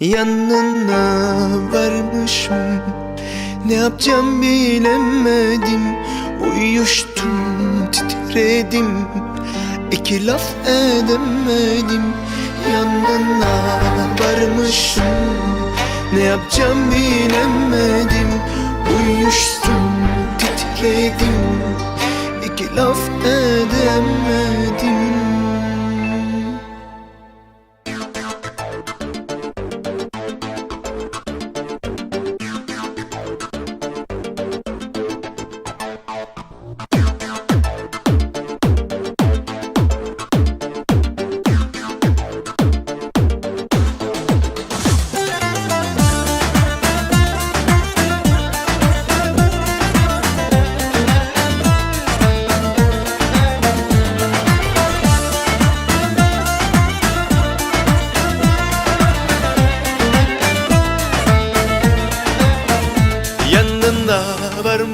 Yanına varmışım. Ne yapacağım bilemedim. Uyuştum titredim. İki laf edemedim. Yanına varmışım. Ne yapacağım bilemedim. Uyuştum titredim. İki laf edemedim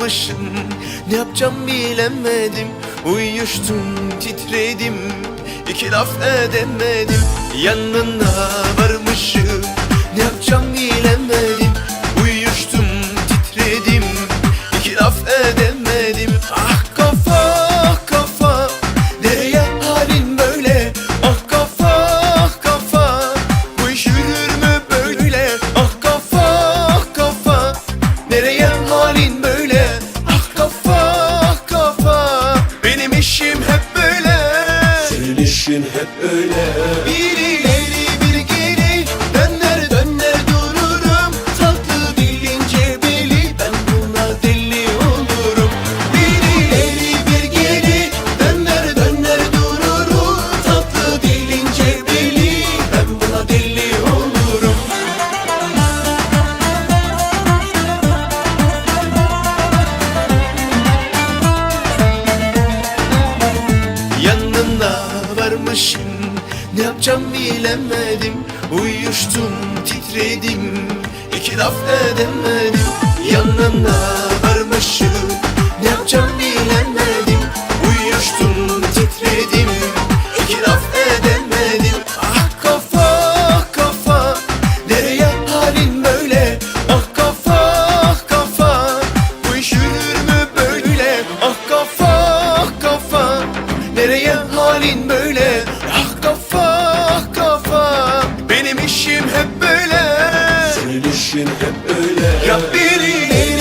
varmışım Ne yapacağım bilemedim. Uyuştum titredim. İki laf edemedim. Yanına varmışım. Ne yapacağım bilemedim. Uyuştum titredim. İki laf edemedim. Ah kafa ah kafa. Nereye halin böyle? Ah kafa ah kafa. Bu iş yürür mü böyle? Ah kafa ah kafa. Nereye halin böyle hep öyle varmışım Ne yapacağım bilemedim. Uyuştum titredim. İki laf edemedim halin böyle Ah kafa ah kafa. Benim işim hep böyle. Senin işin hep böyle. Yap beni.